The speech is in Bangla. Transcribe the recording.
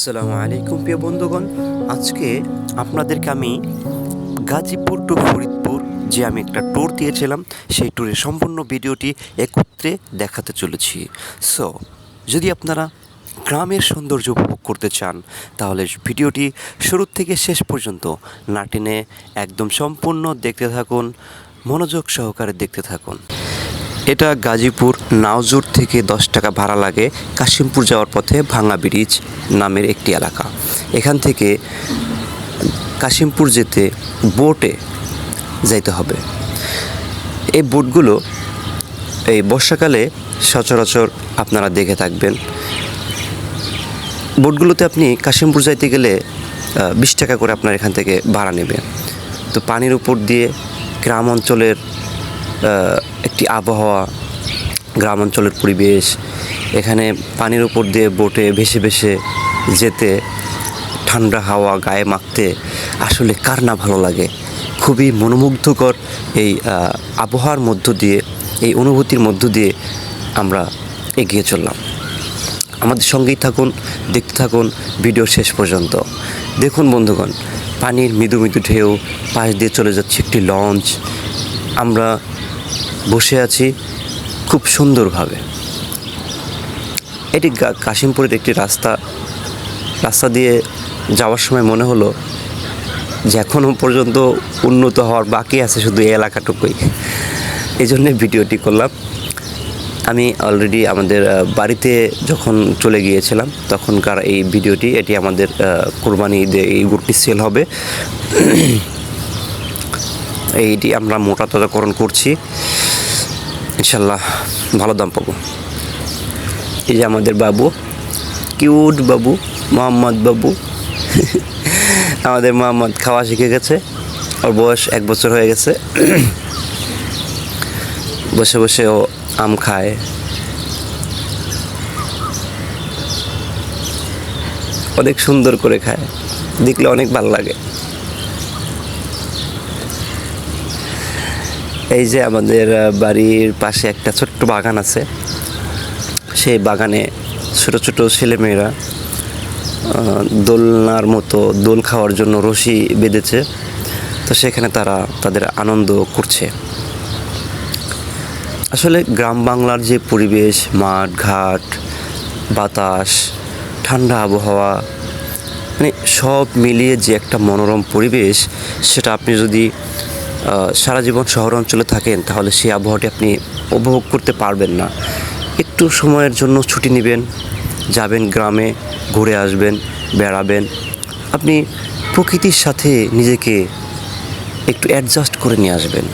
আসসালামু আলাইকুম প্রিয় বন্ধুগণ। আজকে আপনাদেরকে আমি গাজীপুর টু ফরিদপুর যে আমি একটা ট্যুর দিয়েছিলাম, সেই ট্যুরের সম্পূর্ণ ভিডিওটি একত্রে দেখাতে চলেছি। সো যদি আপনারা গ্রামের সৌন্দর্য উপভোগ করতে চান, তাহলে ভিডিওটি শুরু থেকে শেষ পর্যন্ত নাটিনে একদম সম্পূর্ণ দেখতে থাকুন, মনোযোগ সহকারে দেখতে থাকুন। এটা গাজীপুর নাওজুর থেকে দশ টাকা ভাড়া লাগে কাশিমপুর যাওয়ার পথে ভাঙা ব্রিজ নামের একটি এলাকা। এখান থেকে কাশিমপুর যেতে বোটে যাইতে হবে। এই বোটগুলো এই বর্ষাকালে সচরাচর আপনারা দেখে থাকবেন। বোটগুলোতে আপনি কাশিমপুর যাইতে গেলে বিশ টাকা করে আপনার এখান থেকে ভাড়া নেবে। তো পানির উপর দিয়ে গ্রাম অঞ্চলের একটি আবহাওয়া গ্রাম অঞ্চলের পরিবেশ, এখানে পানির উপর দিয়ে বোটে ভেসে ভেসে যেতে, ঠান্ডা হাওয়া গায়ে মাখতে আসলে কার না ভালো লাগে? খুবই মনোমুগ্ধকর এই আবহাওয়ার মধ্য দিয়ে, এই অনুভূতির মধ্য দিয়ে আমরা এগিয়ে চললাম। আমাদের সঙ্গেই থাকুন, দেখতে থাকুন ভিডিও শেষ পর্যন্ত। দেখুন বন্ধুগণ, পানির মৃদু মৃদু ঢেউ, পাশ দিয়ে চলে যাচ্ছে একটি লঞ্চ। আমরা বসে আছি খুব সুন্দরভাবে। এটি কাশিমপুরের একটি রাস্তা। রাস্তা দিয়ে যাওয়ার সময় মনে হলো যে এখনও পর্যন্ত উন্নত হওয়ার বাকি আছে শুধু এই এলাকাটুকুই। এই জন্যে ভিডিওটি করলাম। আমি অলরেডি আমাদের বাড়িতে যখন চলে গিয়েছিলাম, তখনকার এই ভিডিওটি, এটি আমাদের কোরবানি ঈদে এই গুড়টি সেল হবে। এইটি আমরা মোটা তাজাকরণ করছি। ইনশাল্লাহ ভালো দাম পাবো। এই যে আমাদের বাবু, কিউট বাবু, মোহাম্মদ বাবু। আমাদের মোহাম্মদ খাওয়া শিখে গেছে। ওর বয়স এক বছর হয়ে গেছে। বসে বসে ও আম খায়। অনেক সুন্দর করে খায়। দেখলে অনেক ভালো লাগে। এই যে আমাদের বাড়ির পাশে একটা ছোট্ট বাগান আছে। সেই বাগানে ছোট ছোট ছেলেমেয়েরা দোলনার মতো দোল খাওয়ার জন্য রশি বেঁধেছে। তো সেখানে তারা তাদের আনন্দ করছে। আসলে গ্রাম বাংলার যে পরিবেশ, মাঠ, ঘাট, বাতাস, ঠান্ডা আবহাওয়া মানে সব মিলিয়ে যে একটা মনোরম পরিবেশ, সেটা আপনি যদি সারা জীবন শহর অঞ্চলে থাকেন, তাহলে সেই আবহাওয়াটি আপনি উপভোগ করতে পারবেন না। একটু সময়ের জন্য ছুটি নেবেন, যাবেন গ্রামে, ঘুরে আসবেন, বেড়াবেন। আপনি প্রকৃতির সাথে নিজেকে একটু অ্যাডজাস্ট করে নিয়ে আসবেন।